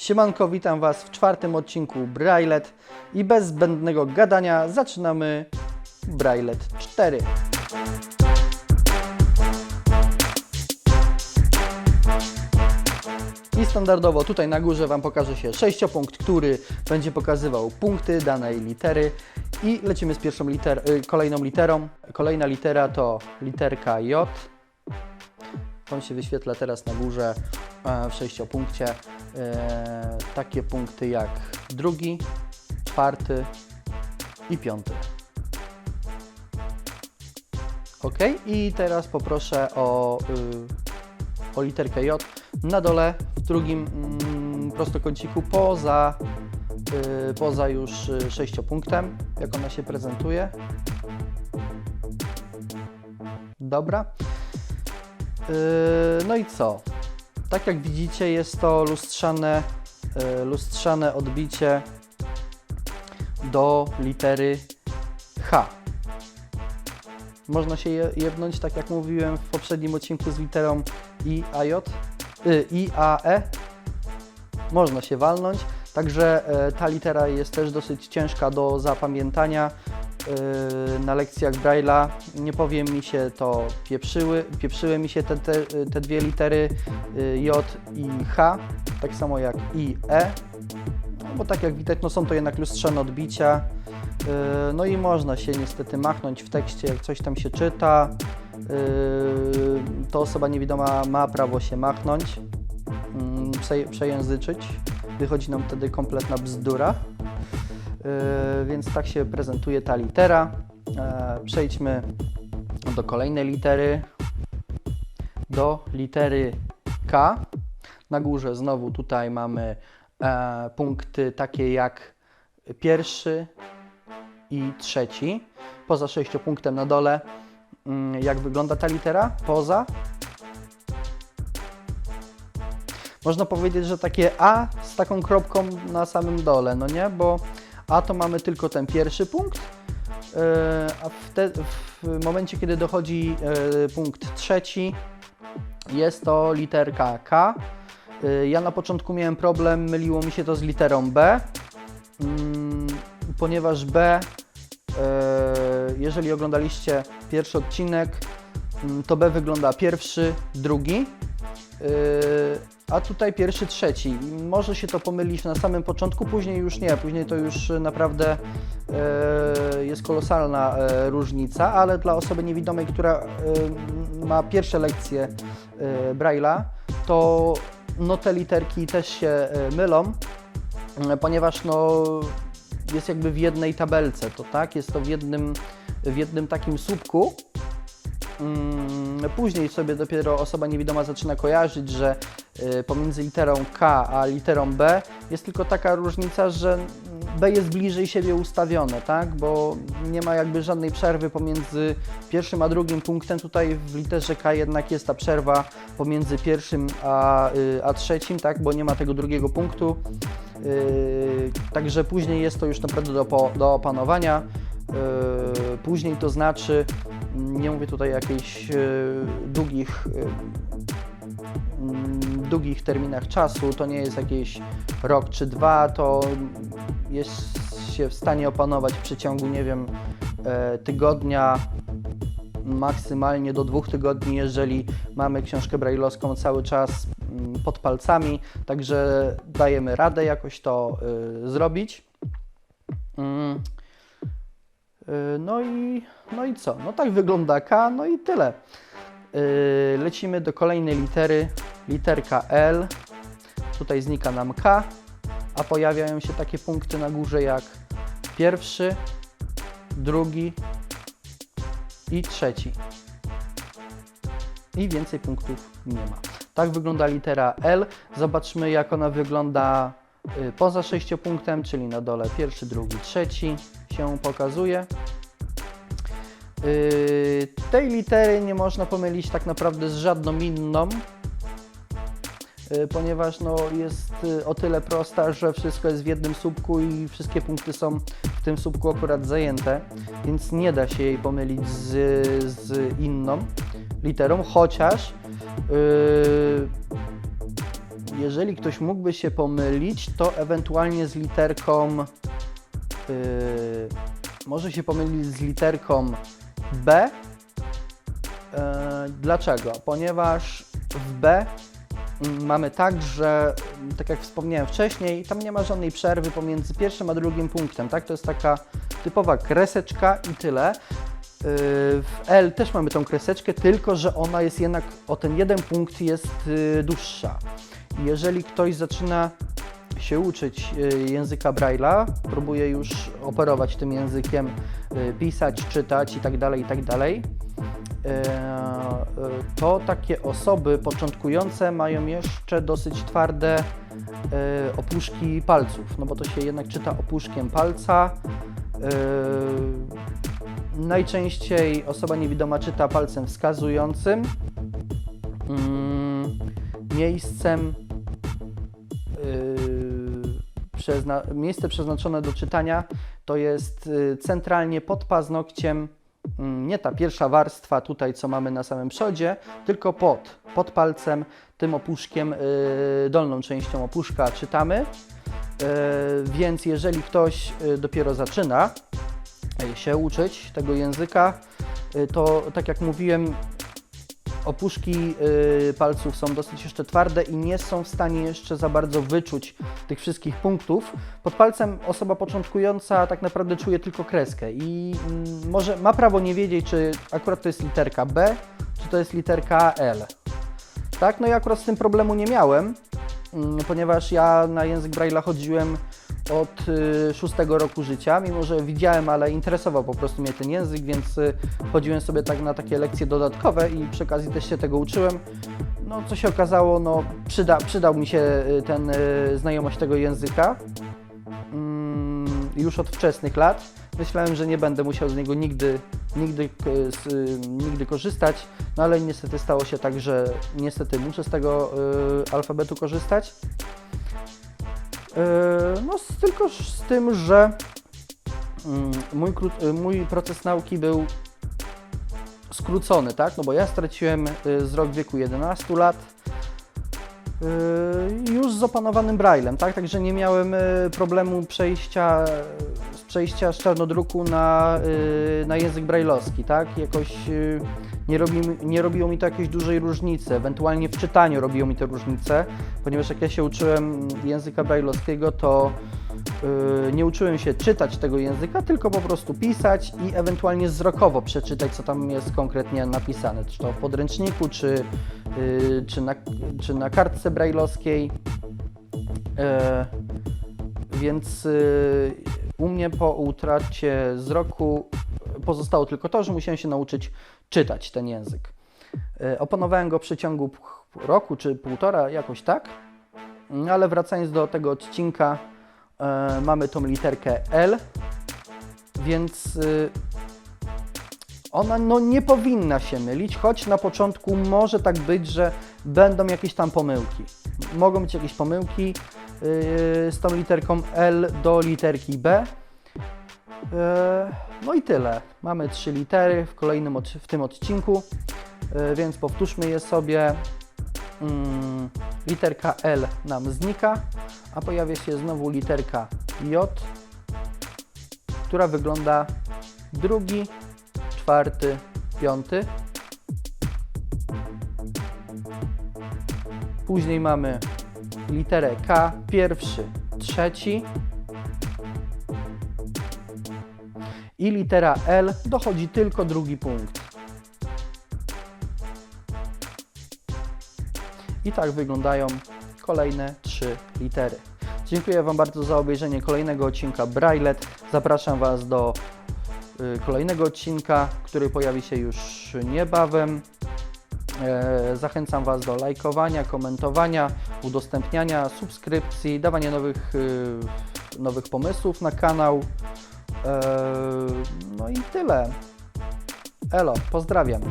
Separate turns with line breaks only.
Siemanko, witam Was w czwartym odcinku Brailet i bez zbędnego gadania zaczynamy Brailet 4. I standardowo tutaj na górze Wam pokaże się sześciopunkt, który będzie pokazywał punkty danej litery i lecimy z pierwszą liter y, kolejną literą. Kolejna litera to literka J. On się wyświetla teraz na górze e, w sześciopunkcie. E, takie punkty jak drugi, czwarty i piąty. Ok, i teraz poproszę o, y, o literkę J na dole w drugim mm, prostokąciku poza, y, poza już y, sześciopunktem, jak ona się prezentuje. Dobra. Yy, No i co? Tak jak widzicie, jest to lustrzane, yy, lustrzane odbicie do litery H. Można się je- jebnąć, tak jak mówiłem w poprzednim odcinku z literą I, A, J, y, I, A, E. Można się walnąć, także e, ta litera jest też dosyć ciężka do zapamiętania. Yy, na lekcjach Braille'a. Nie powiem mi się to pieprzyły, pieprzyły mi się te, te, te dwie litery yy, J i H, tak samo jak I, E, no, bo tak jak widać, no są to jednak lustrzane odbicia, yy, no i można się niestety machnąć w tekście, jak coś tam się czyta, to osoba niewidoma ma prawo się machnąć, mm, prze, przejęzyczyć, wychodzi nam wtedy kompletna bzdura. Yy, więc tak się prezentuje ta litera. E, Przejdźmy do kolejnej litery, do litery K. Na górze znowu tutaj mamy e, punkty takie jak pierwszy i trzeci. Poza sześciopunktem na dole, mm, jak wygląda ta litera? Poza. Można powiedzieć, że takie A z taką kropką na samym dole, no nie? Bo a to mamy tylko ten pierwszy punkt, yy, a w, te, w momencie, kiedy dochodzi yy, punkt trzeci, jest to literka K. Yy, Ja na początku miałem problem, myliło mi się to z literą B, mm, ponieważ B, jeżeli oglądaliście pierwszy odcinek, mm, to B wygląda pierwszy, drugi, a tutaj pierwszy, trzeci. Może się to pomylić na samym początku, później już nie, później to już naprawdę e, jest kolosalna e, różnica, ale dla osoby niewidomej, która ma pierwsze lekcje Braille'a, to no te literki też się mylą, ponieważ no jest jakby w jednej tabelce, to tak, jest to w jednym, w jednym takim słupku, Później sobie dopiero osoba niewidoma zaczyna kojarzyć, że y, pomiędzy literą K a literą B jest tylko taka różnica, że B jest bliżej siebie ustawione, tak? Bo nie ma jakby żadnej przerwy pomiędzy pierwszym a drugim punktem. Tutaj w literze K jednak jest ta przerwa pomiędzy pierwszym a, y, a trzecim, tak? Bo nie ma tego drugiego punktu. Yy, Także później jest to już naprawdę do, do opanowania. Yy, Później to znaczy, nie mówię tutaj o jakichś yy, długich, yy, mm, długich terminach czasu, to nie jest jakieś rok czy dwa, to jest się w stanie opanować w przeciągu, nie wiem, e, tygodnia, maksymalnie do dwóch tygodni, jeżeli mamy książkę brailleowską cały czas mm, pod palcami, także dajemy radę jakoś to zrobić. Y, No i, no i co? No tak wygląda K, no i tyle. Y, Lecimy do kolejnej litery, literka L. Tutaj znika nam K, a pojawiają się takie punkty na górze jak pierwszy, drugi i trzeci. I więcej punktów nie ma. Tak wygląda litera L. Zobaczmy, jak ona wygląda y, poza sześciopunktem, czyli na dole pierwszy, drugi, trzeci się pokazuje. Yy, tej litery nie można pomylić tak naprawdę z żadną inną, yy, ponieważ no, jest yy, o tyle prosta, że wszystko jest w jednym słupku i wszystkie punkty są w tym słupku akurat zajęte, więc nie da się jej pomylić z, z inną literą, chociaż yy, jeżeli ktoś mógłby się pomylić, to ewentualnie z literką. Yy, może się pomylić z literką B. Yy, dlaczego? Ponieważ w B mm, mamy tak, że mm, tak jak wspomniałem wcześniej, tam nie ma żadnej przerwy pomiędzy pierwszym a drugim punktem, tak? To jest taka typowa kreseczka i tyle. Yy, W L też mamy tą kreseczkę, tylko że ona jest jednak o ten jeden punkt jest yy, dłuższa. Jeżeli ktoś zaczyna się uczyć yy, języka Braille'a, próbuje już operować tym językiem, yy, pisać, czytać i tak dalej, i tak yy, to takie osoby początkujące mają jeszcze dosyć twarde opuszki palców, no bo to się jednak czyta opuszkiem palca. Najczęściej osoba niewidoma czyta palcem wskazującym. Mm, miejscem przezna miejsce przeznaczone do czytania to jest yy, centralnie pod paznokciem, mm, nie ta pierwsza warstwa tutaj, co mamy na samym przodzie, tylko pod, pod palcem, tym opuszkiem, yy, dolną częścią opuszka czytamy. Yy, więc jeżeli ktoś dopiero zaczyna się uczyć tego języka, to tak jak mówiłem, opuszki y, palców są dosyć jeszcze twarde i nie są w stanie jeszcze za bardzo wyczuć tych wszystkich punktów. Pod palcem osoba początkująca tak naprawdę czuje tylko kreskę i mm, może ma prawo nie wiedzieć, czy akurat to jest literka B, czy to jest literka L. Tak, no i akurat z tym problemu nie miałem, mm, ponieważ ja na język Braille'a chodziłem od y, szóstego roku życia, mimo że widziałem, ale interesował po prostu mnie ten język, więc y, chodziłem sobie tak na takie lekcje dodatkowe i przy okazji też się tego uczyłem. No, co się okazało, no, przyda, przydał mi się y, ten znajomość tego języka mm, już od wczesnych lat. Myślałem, że nie będę musiał z niego nigdy, nigdy, nigdy korzystać, no ale niestety stało się tak, że niestety muszę z tego alfabetu korzystać. Yy, No, z, tylko z tym, że mm, mój, y, mój proces nauki był skrócony, tak? No bo ja straciłem y, wzrok w wieku 11 lat y, już z opanowanym braillem, tak? Także nie miałem problemu przejścia z przejścia z czarnodruku na, na język brailleowski, tak? Jakoś nie, robi, nie robiło mi to jakiejś dużej różnicy, ewentualnie w czytaniu robiło mi to różnicę, ponieważ jak ja się uczyłem języka brailleowskiego, to y, nie uczyłem się czytać tego języka, tylko po prostu pisać i ewentualnie wzrokowo przeczytać, co tam jest konkretnie napisane, czy to w podręczniku, czy, y, czy, na, czy na kartce brailleowskiej. E, więc y, u mnie po utracie wzroku pozostało tylko to, że musiałem się nauczyć czytać ten język. E, Opanowałem go w przeciągu roku czy półtora, jakoś tak. No, Ale wracając do tego odcinka, e, mamy tą literkę L, więc y, ona no, nie powinna się mylić, choć na początku może tak być, że będą jakieś tam pomyłki. Mogą być jakieś pomyłki z tą literką L do literki B. Yy, no i tyle. Mamy trzy litery w kolejnym w tym odcinku, yy, więc powtórzmy je sobie. Mm, literka L nam znika, a pojawia się znowu literka J, która wygląda drugi, czwarty, piąty. Później mamy literę K, pierwszy, trzeci. I litera L dochodzi tylko drugi punkt. I tak wyglądają kolejne trzy litery. Dziękuję Wam bardzo za obejrzenie kolejnego odcinka Braille't. Zapraszam Was do y, kolejnego odcinka, który pojawi się już niebawem. E, Zachęcam Was do lajkowania, komentowania, udostępniania, subskrypcji, dawania nowych, y, nowych pomysłów na kanał. E, No i tyle. Elo, pozdrawiam.